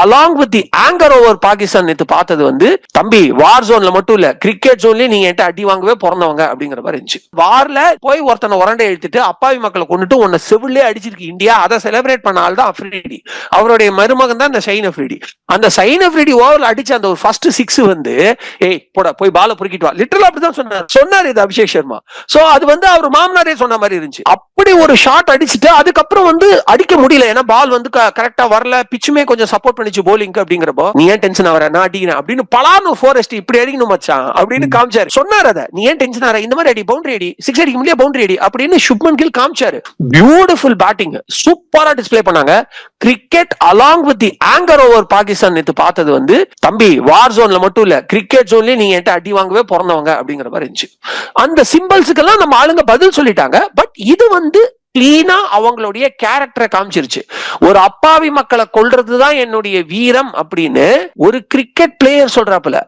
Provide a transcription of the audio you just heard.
Along with the anger over Pakistan நேற்று பார்த்தது வந்து தம்பி வார் ஜோன்ல மட்டும் இல்ல கிரிக்கெட் ஜோன்லயும் நீங்க என்கிட்ட அடி வாங்கவே பிறந்தவங்க அப்படிங்கிற மாதிரி இருந்துச்சு. வார்ல போய் ஒருத்தனை உரண்டை எழுத்துட்டு அப்பாவி மக்களை கொண்டுட்டு உன்னை செவிலே அடிச்சிருக்கு இந்தியா. அதை செலிப்ரேட் பண்ண ஆள் தான் அஃப்ரிடி அவருடைய மருமகன் தான் இந்த சைன் அஃப்ரிடி அந்த சைன் அஃப்ரிடி ஓவர்ல அடிச்ச அந்த ஒரு ஃபர்ஸ்ட் சிக்ஸ் வந்து ஏய் போட போய் பால புரிக்கிட்டு வா. லிட்டரல் அப்படிதான் சொன்னார். சொன்னார் இது அபிஷேக் சர்மா. சோ அது வந்து அவர் மாமனாரே சொன்ன மாதிரி இருந்துச்சு. அப்படி ஒரு ஷாட் அடிச்சுட்டு அதுக்கப்புறம் வந்து அடிக்க முடியல. ஏன்னா பால் வந்து கரெக்டா வரல. பிச்சுமே கொஞ்சம் சப்போர்ட் பண்ணி பண்ணிச்சு போலிங்க்கு அப்படிங்கிறப்போ நீ ஏன் டென்ஷன் ஆகிற? நான் அடிக்கிறேன் அப்படின்னு பலான்னு ஃபோரஸ்ட் இப்படி அடிக்கணும் மச்சான் அப்படின்னு காமிச்சாரு. சொன்னார் அதை. நீ ஏன் டென்ஷன் ஆகிற? இந்த மாதிரி அடி பவுண்டரி அடி சிக்ஸ் அடிக்க முடியாது பவுண்டரி அடி அப்படின்னு சுப்மன் கில் காமிச்சாரு. பியூட்டிஃபுல் பேட்டிங் சூப்பரா டிஸ்ப்ளே பண்ணாங்க. Cricket along with the anger over Pakistan நேத்து பார்த்தது வந்து தம்பி வார் ஜோன்ல மட்டும் இல்ல கிரிக்கெட் ஜோன்லயும் நீங்க என்கிட்ட அடி வாங்கவே பிறந்தவங்க அப்படிங்கிற மாதிரி இருந்துச்சு. அந்த சிம்பிள்ஸுக்கெல்லாம் நம்ம ஆளுங்க பதில் சொல்லிட்டாங்க. பட் இது வந்து கிளீனா அவங்களுடைய கேரக்டரை காமிச்சிருச்சு. ஒரு அப்பாவி மக்களை கொல்றதுதான் என்னுடைய வீரம் அப்படின்னு ஒரு கிரிக்கெட் பிளேயர் சொல்றாப்புல.